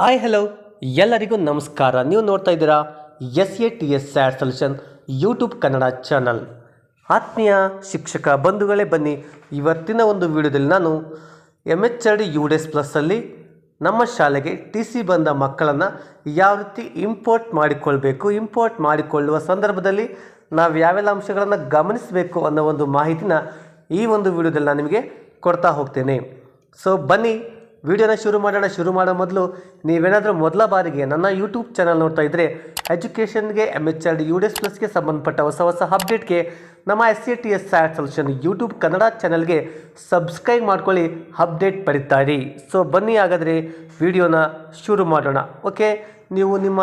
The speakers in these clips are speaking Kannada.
ಹಾಯ್ ಹಲೋ ಎಲ್ಲರಿಗೂ ನಮಸ್ಕಾರ. ನೀವು ನೋಡ್ತಾ ಇದ್ದೀರಾ S A T S sad solution YouTube Kannada channel ಆತ್ಮೀಯ ಶಿಕ್ಷಕ ಬಂಧುಗಳೇ ಬನ್ನಿ. ಇವತ್ತಿನ ಒಂದು ವಿಡಿಯೋದಲ್ಲಿ ನಾನು M H R D U D S ಪ್ಲಸ್ಸಲ್ಲಿ ನಮ್ಮ ಶಾಲೆಗೆ ಟಿ ಸಿ ಬಂದ ಮಕ್ಕಳನ್ನು ಯಾವ ರೀತಿ ಇಂಪೋರ್ಟ್ ಮಾಡಿಕೊಳ್ಬೇಕು ಇಂಪೋರ್ಟ್ ಮಾಡಿಕೊಳ್ಳುವ ಸಂದರ್ಭದಲ್ಲಿ ನಾವು ಯಾವೆಲ್ಲ ಅಂಶಗಳನ್ನು ಗಮನಿಸಬೇಕು ಅನ್ನೋ ಒಂದು ಮಾಹಿತಿನ ಈ ಒಂದು ವಿಡಿಯೋದಲ್ಲಿ ನಾನು ನಿಮಗೆ ಕೊಡ್ತಾ ಹೋಗ್ತೇನೆ. ಸೊ ಬನ್ನಿ. ವಿಡಿಯೋನ ಶುರು ಮಾಡೋಣ, ಶುರು ಮಾಡೋ ಮೊದಲು ನೀವೇನಾದರೂ ಮೊದಲ ಬಾರಿಗೆ ನನ್ನ ಯೂಟ್ಯೂಬ್ ಚಾನಲ್ ನೋಡ್ತಾ ಇದ್ದರೆ ಎಜುಕೇಷನ್ಗೆ M H R D U D S ಪ್ಲಸ್ಗೆ ಸಂಬಂಧಪಟ್ಟ ಹೊಸ ಹೊಸ ಅಪ್ಡೇಟ್ಗೆ ನಮ್ಮ S C T S sat solution YouTube Kannada ಚಾನಲ್ಗೆ ಸಬ್ಸ್ಕ್ರೈಬ್ ಮಾಡ್ಕೊಳ್ಳಿ ಅಪ್ಡೇಟ್ ಪಡಿತಾ ಇರಿ ಸೊ ಬನ್ನಿ ಹಾಗಾದರೆ ವಿಡಿಯೋನ ಶುರು ಮಾಡೋಣ. ಓಕೆ ನೀವು ನಿಮ್ಮ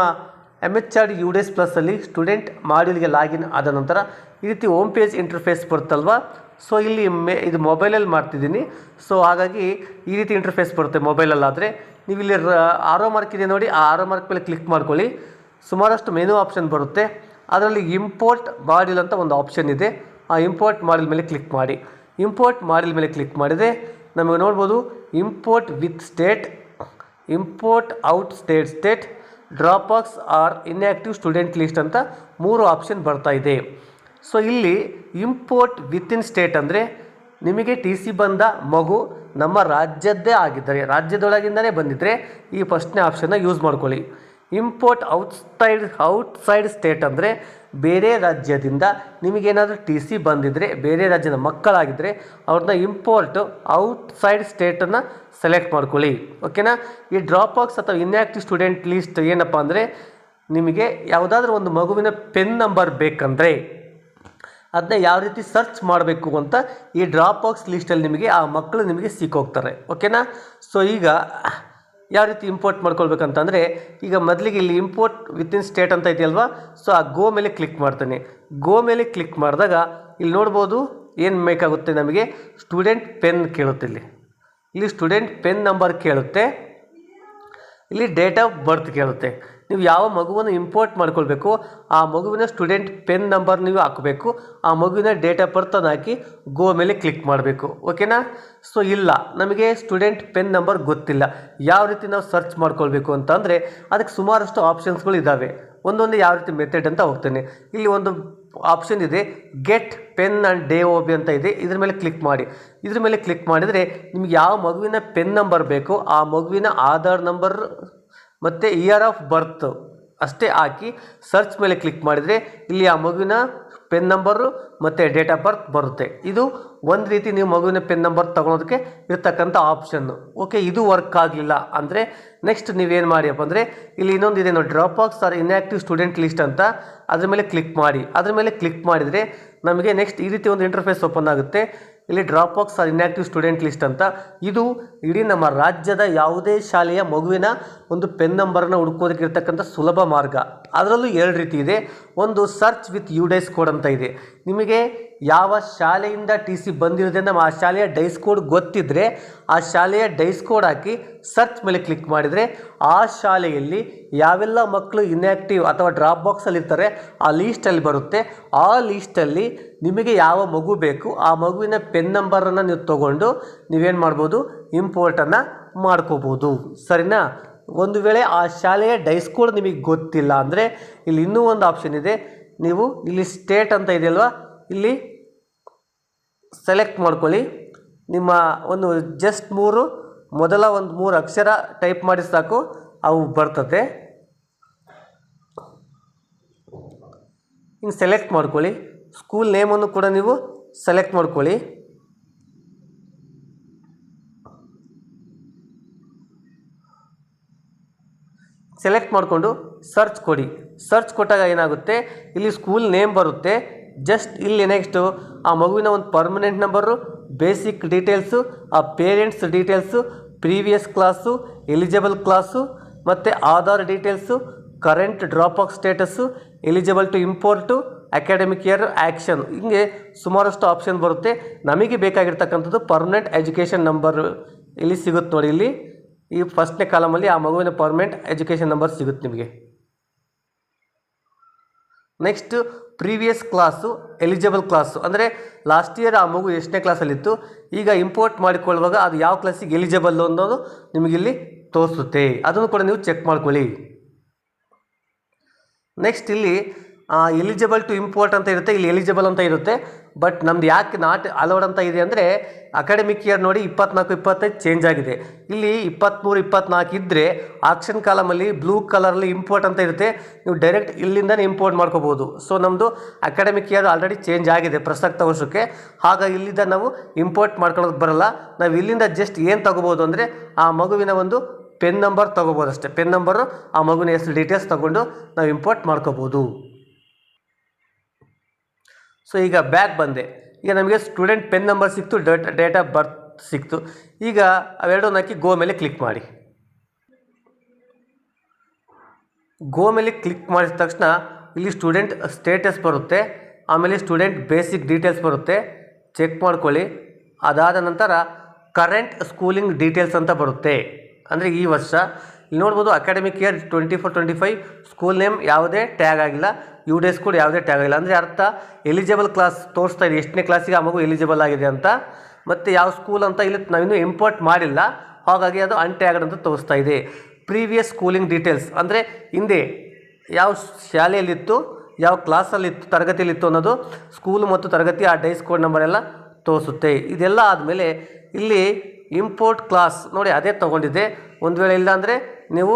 M H R D U D S ಪ್ಲಸ್ಸಲ್ಲಿ student ಮಾಡ್ಯೂಲ್ಗೆ ಲಾಗಿನ್ ಆದ ನಂತರ ಈ ರೀತಿ ಹೋಮ್ ಪೇಜ್ ಇಂಟರ್ಫೇಸ್ ಬರುತ್ತಲ್ವಾ? ಸೊ ಇಲ್ಲಿ ಮೇ ಇದು ಮೊಬೈಲಲ್ಲಿ ಮಾಡ್ತಿದ್ದೀನಿ. ಸೊ ಹಾಗಾಗಿ ಈ ರೀತಿ ಇಂಟರ್ಫೇಸ್ ಬರುತ್ತೆ ಮೊಬೈಲಲ್ಲಾದರೆ ನೀವು ಇಲ್ಲಿ ಆರೋ ಮಾರ್ಕ್ ಇದೆ ನೋಡಿ, ಆ ಆರೋ ಮಾರ್ಕ್ ಮೇಲೆ ಕ್ಲಿಕ್ ಮಾಡ್ಕೊಳ್ಳಿ. ಸುಮಾರಷ್ಟು ಮೆನು ಆಪ್ಷನ್ ಬರುತ್ತೆ. ಅದರಲ್ಲಿ ಇಂಪೋರ್ಟ್ ಮಾಡಿಲ್ ಅಂತ ಒಂದು ಆಪ್ಷನ್ ಇದೆ. ಆ ಇಂಪೋರ್ಟ್ ಮಾಡಿಲ್ ಮೇಲೆ ಕ್ಲಿಕ್ ಮಾಡಿ. ಇಂಪೋರ್ಟ್ ಮಾಡಿಲ್ ಮೇಲೆ ಕ್ಲಿಕ್ ಮಾಡಿದರೆ ನಮಗೆ ನೋಡ್ಬೋದು import with state import out state state drop box or inactive student list ಅಂತ ಮೂರು ಆಪ್ಷನ್ ಬರ್ತಾ ಇದೆ. ಸೊ ಇಲ್ಲಿ ಇಂಪೋರ್ಟ್ ವಿತಿನ್ ಸ್ಟೇಟ್ ಅಂದರೆ ನಿಮಗೆ ಟಿ ಸಿ ಬಂದ ಮಗು ನಮ್ಮ ರಾಜ್ಯದ್ದೇ ಆಗಿದ್ದರೆ ರಾಜ್ಯದೊಳಗಿಂದಲೇ ಬಂದಿದ್ದರೆ ಈ ಫಸ್ಟ್ನೇ ಆಪ್ಷನ್ನ ಯೂಸ್ ಮಾಡ್ಕೊಳ್ಳಿ. ಇಂಪೋರ್ಟ್ ಔಟ್ಸೈಡ್ ಔಟ್ಸೈಡ್ ಸ್ಟೇಟ್ ಅಂದರೆ ಬೇರೆ ರಾಜ್ಯದಿಂದ ನಿಮಗೇನಾದರೂ ಟಿ ಸಿ ಬಂದಿದ್ದರೆ ಬೇರೆ ರಾಜ್ಯದ ಮಕ್ಕಳಾಗಿದ್ದರೆ ಅವ್ರನ್ನ ಇಂಪೋರ್ಟ್ ಔಟ್ಸೈಡ್ ಸ್ಟೇಟನ್ನು ಸೆಲೆಕ್ಟ್ ಮಾಡ್ಕೊಳ್ಳಿ. ಓಕೆನಾ ಈ ಡ್ರಾಪ್ ಬಾಕ್ಸ್ ಅಥವಾ ಇನ್ಯಾಕ್ಟಿವ್ ಸ್ಟೂಡೆಂಟ್ ಲೀಸ್ಟ್ ಏನಪ್ಪ ಅಂದರೆ ನಿಮಗೆ ಯಾವುದಾದ್ರೂ ಒಂದು ಮಗುವಿನ ಪೆನ್ ನಂಬರ್ ಬೇಕಂದರೆ ಅದನ್ನ ಯಾವ ರೀತಿ ಸರ್ಚ್ ಮಾಡಬೇಕು ಅಂತ ಈ ಡ್ರಾಪ್ ಬಾಕ್ಸ್ ಲಿಸ್ಟಲ್ಲಿ ನಿಮಗೆ ಆ ಮಕ್ಕಳು ನಿಮಗೆ ಸಿಕ್ಕೋಗ್ತಾರೆ. ಓಕೆನಾ ಸೊ ಈಗ ಯಾವ ರೀತಿ ಇಂಪೋರ್ಟ್ ಮಾಡ್ಕೊಳ್ಬೇಕಂತಂದರೆ, ಈಗ ಮೊದಲಿಗೆ ಇಲ್ಲಿ ಇಂಪೋರ್ಟ್ ವಿತಿನ್ ಸ್ಟೇಟ್ ಅಂತ ಇದೆಯಲ್ವಾ ಸೊ ಆ ಗೋ ಮೇಲೆ ಕ್ಲಿಕ್ ಮಾಡ್ತೇನೆ. ಗೋ ಮೇಲೆ ಕ್ಲಿಕ್ ಮಾಡಿದಾಗ ಇಲ್ಲಿ ನೋಡ್ಬೋದು ಏನು ಬೇಕಾಗುತ್ತೆ ನಮಗೆ? ಸ್ಟೂಡೆಂಟ್ ಪೆನ್ ಕೇಳುತ್ತೆ ಇಲ್ಲಿ. ಇಲ್ಲಿ ಸ್ಟೂಡೆಂಟ್ ಪೆನ್ ನಂಬರ್ ಕೇಳುತ್ತೆ. ಇಲ್ಲಿ ಡೇಟ್ ಆಫ್ ಬರ್ತ್ ಕೇಳುತ್ತೆ. ನೀವು ಯಾವ ಮಗುವನ್ನು ಇಂಪೋರ್ಟ್ ಮಾಡ್ಕೊಳ್ಬೇಕು, ಆ ಮಗುವಿನ ಸ್ಟೂಡೆಂಟ್ ಪೆನ್ ನಂಬರ್ ನೀವು ಹಾಕಬೇಕು, ಆ ಮಗುವಿನ ಡೇಟ್ ಆಫ್ ಬರ್ತನ್ನು ಹಾಕಿ ಗೋ ಮೇಲೆ ಕ್ಲಿಕ್ ಮಾಡಬೇಕು. ಓಕೆನಾ ಸೊ ಇಲ್ಲ. ನಮಗೆ ಸ್ಟೂಡೆಂಟ್ ಪೆನ್ ನಂಬರ್ ಗೊತ್ತಿಲ್ಲ. ಯಾವ ರೀತಿ ನಾವು ಸರ್ಚ್ ಮಾಡ್ಕೊಳ್ಬೇಕು ಅಂತಂದರೆ, ಅದಕ್ಕೆ ಸುಮಾರಷ್ಟು ಆಪ್ಷನ್ಸ್ಗಳು ಇದ್ದಾವೆ ಒಂದೊಂದು ಯಾವ ರೀತಿ ಮೆಥಡ್ ಅಂತ ಹೋಗ್ತೇನೆ. ಇಲ್ಲಿ ಒಂದು ಆಪ್ಷನ್ ಇದೆ get PEN and D O B ಅಂತ ಇದೆ. ಇದ್ರ ಮೇಲೆ ಕ್ಲಿಕ್ ಮಾಡಿ. ಇದ್ರ ಮೇಲೆ ಕ್ಲಿಕ್ ಮಾಡಿದರೆ ನಿಮ್ಗೆ ಯಾವ ಮಗುವಿನ ಪೆನ್ ನಂಬರ್ ಬೇಕೋ, ಆ ಮಗುವಿನ ಆಧಾರ್ ನಂಬರ್ ಮತ್ತು ಇಯರ್ ಆಫ್ ಬರ್ತ್ ಅಷ್ಟೇ ಹಾಕಿ ಸರ್ಚ್ ಮೇಲೆ ಕ್ಲಿಕ್ ಮಾಡಿದರೆ ಇಲ್ಲಿ ಆ ಮಗುವಿನ ಪೆನ್ ನಂಬರು ಮತ್ತು ಡೇಟ್ ಆಫ್ ಬರ್ತ್ ಬರುತ್ತೆ. ಇದು ಒಂದು ರೀತಿ ನೀವು ಮಗುವಿನ ಪೆನ್ ನಂಬರ್ ತೊಗೊಳೋದಕ್ಕೆ ಇರ್ತಕ್ಕಂಥ ಆಪ್ಷನ್ನು ಓಕೆ ಇದು ವರ್ಕ್ ಆಗಲಿಲ್ಲ ಅಂದರೆ ನೆಕ್ಸ್ಟ್ ನೀವೇನು ಮಾಡಿಯಪ್ಪ ಅಂದರೆ ಇಲ್ಲಿ ಇನ್ನೊಂದು ಇದೆ ನೋಡಿ drop box or inactive student list ಅಂತ ಅದ್ರ ಮೇಲೆ ಕ್ಲಿಕ್ ಮಾಡಿ. ಅದ್ರ ಮೇಲೆ ಕ್ಲಿಕ್ ಮಾಡಿದರೆ ನಮಗೆ ನೆಕ್ಸ್ಟ್ ಈ ರೀತಿ ಒಂದು ಇಂಟರ್ಫೇಸ್ ಓಪನ್ ಆಗುತ್ತೆ. ಇಲ್ಲಿ drop box or inactive student list ಅಂತ. ಇದು ಇಡೀ ನಮ್ಮ ರಾಜ್ಯದ ಯಾವುದೇ ಶಾಲೆಯ ಮಗುವಿನ ಒಂದು ಪೆನ್ ನಂಬರನ್ನು ಹುಡುಕೋದಕ್ಕೆ ಇರ್ತಕ್ಕಂಥ ಸುಲಭ ಮಾರ್ಗ. ಅದರಲ್ಲೂ ಎರಡು ರೀತಿ ಇದೆ. ಒಂದು search with U DISE code ಅಂತ ಇದೆ. ನಿಮಗೆ ಯಾವ ಶಾಲೆಯಿಂದ ಟಿ ಸಿ ನಮ್ಮ ಆ ಶಾಲೆಯ ಡೈಸ್ ಕೋಡ್ ಗೊತ್ತಿದ್ದರೆ ಆ ಶಾಲೆಯ ಡೈಸ್ ಕೋಡ್ ಹಾಕಿ ಸರ್ಚ್ ಮೇಲೆ ಕ್ಲಿಕ್ ಮಾಡಿದರೆ ಆ ಶಾಲೆಯಲ್ಲಿ ಯಾವೆಲ್ಲ ಮಕ್ಕಳು ಇನ್ಯಾಕ್ಟಿವ್ ಅಥವಾ ಡ್ರಾಪ್ ಬಾಕ್ಸಲ್ಲಿ ಇರ್ತಾರೆ ಆ ಲೀಸ್ಟಲ್ಲಿ ಬರುತ್ತೆ. ಆ ಲೀಸ್ಟಲ್ಲಿ ನಿಮಗೆ ಯಾವ ಮಗು ಬೇಕು ಆ ಮಗುವಿನ ಪೆನ್ ನಂಬರನ್ನು ನೀವು ತೊಗೊಂಡು ನೀವೇನು ಮಾಡ್ಬೋದು ಇಂಪೋರ್ಟನ್ನು ಮಾಡ್ಕೋಬೋದು. ಸರಿನಾ? ಒಂದು ವೇಳೆ ಆ ಶಾಲೆಯ ಡೈಸ್ ಕೋಡ್ ನಿಮಗೆ ಗೊತ್ತಿಲ್ಲ ಅಂದರೆ ಇಲ್ಲಿ ಇನ್ನೂ ಒಂದು ಆಪ್ಷನ್ ಇದೆ. ನೀವು ಇಲ್ಲಿ ಸ್ಟೇಟ್ ಅಂತ ಇದೆಯಲ್ವಾ? ಇಲ್ಲಿ ಸೆಲೆಕ್ಟ್ ಮಾಡ್ಕೊಳ್ಳಿ. ನಿಮ್ಮ ಒಂದು ಜಸ್ಟ್ ಮೂರು, ಮೊದಲ ಒಂದು ಮೂರು ಅಕ್ಷರ ಟೈಪ್ ಮಾಡಿ ಸಾಕು, ಅವು ಬರ್ತದೆ. ಹಿಂಗೆ ಸೆಲೆಕ್ಟ್ ಮಾಡ್ಕೊಳ್ಳಿ. ಸ್ಕೂಲ್ ನೇಮನ್ನು ಕೂಡ ನೀವು ಸೆಲೆಕ್ಟ್ ಮಾಡ್ಕೊಳ್ಳಿ. ಸೆಲೆಕ್ಟ್ ಮಾಡಿಕೊಂಡು ಸರ್ಚ್ ಕೊಡಿ. ಸರ್ಚ್ ಕೊಟ್ಟಾಗ ಏನಾಗುತ್ತೆ? ಇಲ್ಲಿ ಸ್ಕೂಲ್ ನೇಮ್ ಬರುತ್ತೆ. ಜಸ್ಟ್ ಇಲ್ಲಿ ನೆಕ್ಸ್ಟು ಆ ಮಗುವಿನ ಒಂದು ಪರ್ಮನೆಂಟ್ ನಂಬರು ಬೇಸಿಕ್ ಡೀಟೇಲ್ಸು ಆ parents details previous class eligible class ಮತ್ತು Aadhaar details current drop off status eligible to import academic year action ಹಿಂಗೆ ಸುಮಾರಷ್ಟು ಆಪ್ಷನ್ ಬರುತ್ತೆ. ನಮಗೆ ಬೇಕಾಗಿರ್ತಕ್ಕಂಥದ್ದು ಪರ್ಮನೆಂಟ್ ಎಜುಕೇಷನ್ ನಂಬರ್ ಇಲ್ಲಿ ಸಿಗುತ್ತೆ ನೋಡಿ ಇಲ್ಲಿ. ಈ ಫಸ್ಟ್ನೇ ಕಾಲಮಲ್ಲಿ ಆ ಮಗುವಿನ ಪರ್ಮನೆಂಟ್ ಎಜುಕೇಷನ್ ನಂಬರ್ ಸಿಗುತ್ತೆ ನಿಮಗೆ. Next previous class eligible class ಅಂದರೆ ಲಾಸ್ಟ್ ಇಯರ್ ಆ ಮಗು ಎಷ್ಟನೇ ಕ್ಲಾಸಲ್ಲಿತ್ತು ಈಗ ಇಂಪೋರ್ಟ್ ಮಾಡಿಕೊಳ್ಳುವಾಗ ಅದು ಯಾವ ಕ್ಲಾಸಿಗೆ ಎಲಿಜಿಬಲ್ ಅನ್ನೋದು ನಿಮಗಿಲ್ಲಿ ತೋರಿಸುತ್ತೆ. ಅದನ್ನು ಕೂಡ ನೀವು ಚೆಕ್ ಮಾಡ್ಕೊಳ್ಳಿ. ನೆಕ್ಸ್ಟ್ ಇಲ್ಲಿ ಎಲಿಜಿಬಲ್ ಟು ಇಂಪೋರ್ಟ್ ಅಂತ ಇರುತ್ತೆ, ಇಲ್ಲಿ ಎಲಿಜಿಬಲ್ ಅಂತ ಇರುತ್ತೆ. ಬಟ್ ನಮ್ದು ಯಾಕೆ ನಾಟ್ ಅಲೌಡ್ ಅಂತ ಇದೆ ಅಂದರೆ ಅಕಾಡೆಮಿಕ್ ಇಯರ್ ನೋಡಿ ಇಪ್ಪತ್ನಾಲ್ಕು, ಇಪ್ಪತ್ತೈದು ಚೇಂಜ್ ಆಗಿದೆ. ಇಲ್ಲಿ ಇಪ್ಪತ್ತ್ಮೂರು ಇಪ್ಪತ್ನಾಲ್ಕು ಇದ್ದರೆ ಆಕ್ಷನ್ ಕಾಲಮಲ್ಲಿ ಬ್ಲೂ ಕಲರಲ್ಲಿ ಇಂಪೋರ್ಟ್ ಅಂತ ಇರುತ್ತೆ. ನೀವು ಡೈರೆಕ್ಟ್ ಇಲ್ಲಿಂದನೇ ಇಂಪೋರ್ಟ್ ಮಾಡ್ಕೋಬೋದು ಸೊ ನಮ್ಮದು ಅಕಾಡೆಮಿಕ್ ಇಯರ್ ಆಲ್ರೆಡಿ ಚೇಂಜ್ ಆಗಿದೆ ಪ್ರಸಕ್ತ ವರ್ಷಕ್ಕೆ. ಹಾಗಾಗಿ ಇಲ್ಲಿಂದ ನಾವು ಇಂಪೋರ್ಟ್ ಮಾಡ್ಕೊಳ್ಳೋದು ಬರಲ್ಲ. ನಾವು ಇಲ್ಲಿಂದ ಜಸ್ಟ್ ಏನು ತಗೋಬೋದು ಅಂದರೆ, ಆ ಮಗುವಿನ ಒಂದು ಪೆನ್ ನಂಬರ್ ತೊಗೋಬೋದು ಅಷ್ಟೇ. ಪೆನ್ ನಂಬರು ಆ ಮಗುವಿನ ಹೆಸರು ಡೀಟೇಲ್ಸ್ ತೊಗೊಂಡು ನಾವು ಇಂಪೋರ್ಟ್ ಮಾಡ್ಕೋಬೋದು ಸೊ ಈಗ ಬ್ಯಾಕ್ ಬಂದೆ. ಈಗ ನಮಗೆ ಸ್ಟೂಡೆಂಟ್ ಪೆನ್ ನಂಬರ್ ಸಿಕ್ತು ಡೇಟ್ ಡೇಟ್ ಆಫ್ ಬರ್ತ್ ಸಿಕ್ತು. ಈಗ ಅವೆರಡನ್ನ ಹಾಕಿ ಗೋ ಮೇಲೆ ಕ್ಲಿಕ್ ಮಾಡಿ. ಗೋ ಮೇಲೆ ಕ್ಲಿಕ್ ಮಾಡಿದ ತಕ್ಷಣ ಇಲ್ಲಿ ಸ್ಟೂಡೆಂಟ್ ಸ್ಟೇಟಸ್ ಬರುತ್ತೆ, ಆಮೇಲೆ ಸ್ಟೂಡೆಂಟ್ ಬೇಸಿಕ್ ಡೀಟೇಲ್ಸ್ ಬರುತ್ತೆ. ಚೆಕ್ ಮಾಡ್ಕೊಳ್ಳಿ. ಅದಾದ ನಂತರ ಕರೆಂಟ್ ಸ್ಕೂಲಿಂಗ್ ಡೀಟೇಲ್ಸ್ ಅಂತ ಬರುತ್ತೆ. ಅಂದರೆ ಈ ವರ್ಷ. ಇಲ್ಲಿ ನೋಡ್ಬೋದು academic year twenty four twenty five school name ಯಾವುದೇ ಟ್ಯಾಗ್ ಆಗಿಲ್ಲ. ಯು ಡೇಸ್ ಕೂಡ ಯಾವುದೇ ಟ್ಯಾಗ್ ಆಗಿಲ್ಲ. ಅಂದರೆ ಅರ್ಥ ಎಲಿಜಿಬಲ್ ಕ್ಲಾಸ್ ತೋರಿಸ್ತಾ ಇದೆ. ಎಷ್ಟನೇ ಕ್ಲಾಸಿಗೆ ಆ ಮಗು ಎಲಿಜಿಬಲ್ ಆಗಿದೆ ಅಂತ. ಮತ್ತು ಯಾವ ಸ್ಕೂಲ್ ಅಂತ ಇಲ್ಲಿ ನಾವಿನ್ನೂ ಇಂಪೋರ್ಟ್ ಮಾಡಿಲ್ಲ. ಹಾಗಾಗಿ ಅದು ಅನ್ಟ್ಯಾಗ್ಡ್ ಅಂತ ತೋರಿಸ್ತಾ ಇದೆ. ಪ್ರೀವಿಯಸ್ ಸ್ಕೂಲಿಂಗ್ ಡೀಟೇಲ್ಸ್ ಅಂದರೆ ಹಿಂದೆ ಯಾವ ಶಾಲೆಯಲ್ಲಿತ್ತು, ಯಾವ ಕ್ಲಾಸಲ್ಲಿತ್ತು ತರಗತಿಯಲ್ಲಿತ್ತು ಅನ್ನೋದು ಸ್ಕೂಲ್ ಮತ್ತು ತರಗತಿ ಆ ಡೈಸ್ ಕೋಡ್ ನಂಬರ್ ಎಲ್ಲ ತೋರಿಸುತ್ತೆ. ಇದೆಲ್ಲ ಆದಮೇಲೆ ಇಲ್ಲಿ ಇಂಪೋರ್ಟ್ ಕ್ಲಾಸ್ ನೋಡಿ ಅದೇ ತೊಗೊಂಡಿದ್ದೆ. ಒಂದು ವೇಳೆ ಇಲ್ಲ ಅಂದರೆ ನೀವು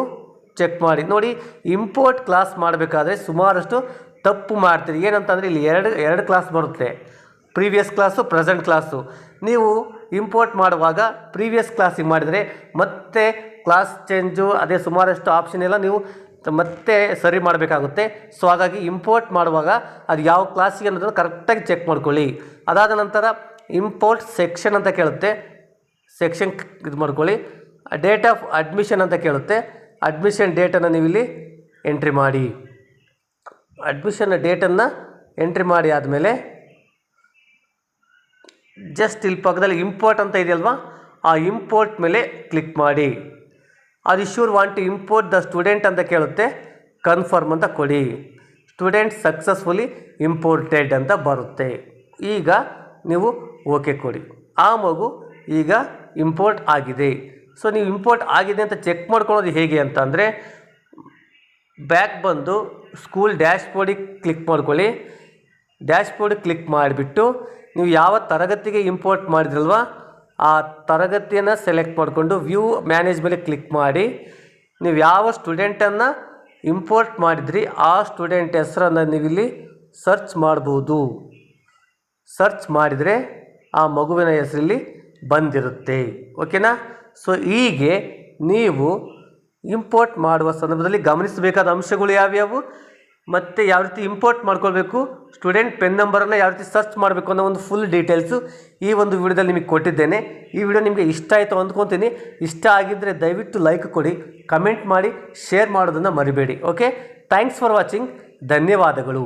ಚೆಕ್ ಮಾಡಿ. ನೋಡಿ ಇಂಪೋರ್ಟ್ ಕ್ಲಾಸ್ ಮಾಡಬೇಕಾದ್ರೆ ಸುಮಾರಷ್ಟು ತಪ್ಪು ಮಾಡ್ತೀರಿ. ಏನಂತಂದರೆ ಇಲ್ಲಿ ಎರಡು ಎರಡು ಕ್ಲಾಸ್ ಬರುತ್ತೆ. ಪ್ರೀವಿಯಸ್ ಕ್ಲಾಸು ಪ್ರೆಸೆಂಟ್ ಕ್ಲಾಸು ನೀವು ಇಂಪೋರ್ಟ್ ಮಾಡುವಾಗ ಪ್ರೀವಿಯಸ್ ಕ್ಲಾಸಿಗೆ ಮಾಡಿದರೆ ಮತ್ತೆ ಕ್ಲಾಸ್ ಚೇಂಜು ಅದೇ ಸುಮಾರಷ್ಟು ಆಪ್ಷನ್ ಎಲ್ಲ ನೀವು ಮತ್ತೆ ಸರಿ ಮಾಡಬೇಕಾಗುತ್ತೆ. ಸೊ ಹಾಗಾಗಿ ಇಂಪೋರ್ಟ್ ಮಾಡುವಾಗ ಅದು ಯಾವ ಕ್ಲಾಸಿಗೆ ಅನ್ನೋದನ್ನು ಕರೆಕ್ಟಾಗಿ ಚೆಕ್ ಮಾಡ್ಕೊಳ್ಳಿ. ಅದಾದ ನಂತರ ಇಂಪೋರ್ಟ್ ಸೆಕ್ಷನ್ ಅಂತ ಕೇಳುತ್ತೆ. ಸೆಕ್ಷನ್ ಇದು ಮಾಡ್ಕೊಳ್ಳಿ. ಡೇಟ್ ಆಫ್ ಅಡ್ಮಿಷನ್ ಅಂತ ಕೇಳುತ್ತೆ. ಅಡ್ಮಿಷನ್ ಡೇಟನ್ನು ನೀವು ಇಲ್ಲಿ ಎಂಟ್ರಿ ಮಾಡಿ. ಅಡ್ಮಿಷನ್ ಡೇಟನ್ನು ಎಂಟ್ರಿ ಮಾಡಿ ಆದಮೇಲೆ ಜಸ್ಟ್ ಇಲ್ಲಿ ಪಕ್ಕದಲ್ಲಿ ಇಂಪೋರ್ಟ್ ಅಂತ ಇದೆಯಲ್ವಾ? ಆ ಇಂಪೋರ್ಟ್ ಮೇಲೆ ಕ್ಲಿಕ್ ಮಾಡಿ. ಅದು sure want to import the student ಅಂತ ಕೇಳುತ್ತೆ. ಕನ್ಫರ್ಮ್ ಅಂತ ಕೊಡಿ. ಸ್ಟೂಡೆಂಟ್ ಸಕ್ಸಸ್ಫುಲಿ ಇಂಪೋರ್ಟೆಡ್ ಅಂತ ಬರುತ್ತೆ. ಈಗ ನೀವು ಓಕೆ ಕೊಡಿ. ಆ ಮಗು ಈಗ ಇಂಪೋರ್ಟ್ ಆಗಿದೆ. ಸೊ ನೀವು ಇಂಪೋರ್ಟ್ ಆಗಿದೆ ಅಂತ ಚೆಕ್ ಮಾಡ್ಕೊಳ್ಳೋದು ಹೇಗೆ ಅಂತ ಅಂದರೆ ಬ್ಯಾಕ್ ಬಂದು ಸ್ಕೂಲ್ ಡ್ಯಾಶ್ ಬೋರ್ಡಿಗೆ ಕ್ಲಿಕ್ ಮಾಡ್ಕೊಳ್ಳಿ. ಡ್ಯಾಶ್ ಬೋರ್ಡಿಗೆ ಕ್ಲಿಕ್ ಮಾಡಿಬಿಟ್ಟು, ನೀವು ಯಾವ ತರಗತಿಗೆ ಇಂಪೋರ್ಟ್ ಮಾಡಿದ್ರಲ್ವ, ಆ ತರಗತಿಯನ್ನು ಸೆಲೆಕ್ಟ್ ಮಾಡಿಕೊಂಡು ವ್ಯೂ ಮ್ಯಾನೇಜ್ ಮೇಲೆ ಕ್ಲಿಕ್ ಮಾಡಿ. ನೀವು ಯಾವ ಸ್ಟೂಡೆಂಟನ್ನು ಇಂಪೋರ್ಟ್ ಮಾಡಿದ್ರಿ, ಆ ಸ್ಟೂಡೆಂಟ್ ಹೆಸರನ್ನು ನೀವಿಲ್ಲಿ ಸರ್ಚ್ ಮಾಡ್ಬೋದು. ಸರ್ಚ್ ಮಾಡಿದರೆ ಆ ಮಗುವಿನ ಹೆಸರಲ್ಲಿ ಬಂದಿರುತ್ತೆ. ಓಕೆನಾ ಸೊ ಹೀಗೆ ನೀವು ಇಂಪೋರ್ಟ್ ಮಾಡುವ ಸಂದರ್ಭದಲ್ಲಿ ಗಮನಿಸಬೇಕಾದ ಅಂಶಗಳು ಯಾವ್ಯಾವು? ಮತ್ತು ಯಾವ ರೀತಿ ಇಂಪೋರ್ಟ್ ಮಾಡ್ಕೊಳ್ಬೇಕು? ಸ್ಟೂಡೆಂಟ್ ಪೆನ್ ನಂಬರನ್ನು ಯಾವ ರೀತಿ ಸರ್ಚ್ ಮಾಡಬೇಕು ಅನ್ನೋ ಒಂದು ಫುಲ್ ಡೀಟೇಲ್ಸು ಈ ಒಂದು ವಿಡಿಯೋದಲ್ಲಿ ನಿಮಗೆ ಕೊಟ್ಟಿದ್ದೇನೆ. ಈ ವಿಡಿಯೋ ನಿಮಗೆ ಇಷ್ಟ ಆಯಿತು ಅಂದ್ಕೊತೀನಿ. ಇಷ್ಟ ಆಗಿದ್ದರೆ ದಯವಿಟ್ಟು ಲೈಕ್ ಕೊಡಿ ಕಮೆಂಟ್ ಮಾಡಿ ಶೇರ್ ಮಾಡೋದನ್ನು ಮರಿಬೇಡಿ ಓಕೆ ಥ್ಯಾಂಕ್ಸ್ ಫಾರ್ ವಾಚಿಂಗ್ ಧನ್ಯವಾದಗಳು.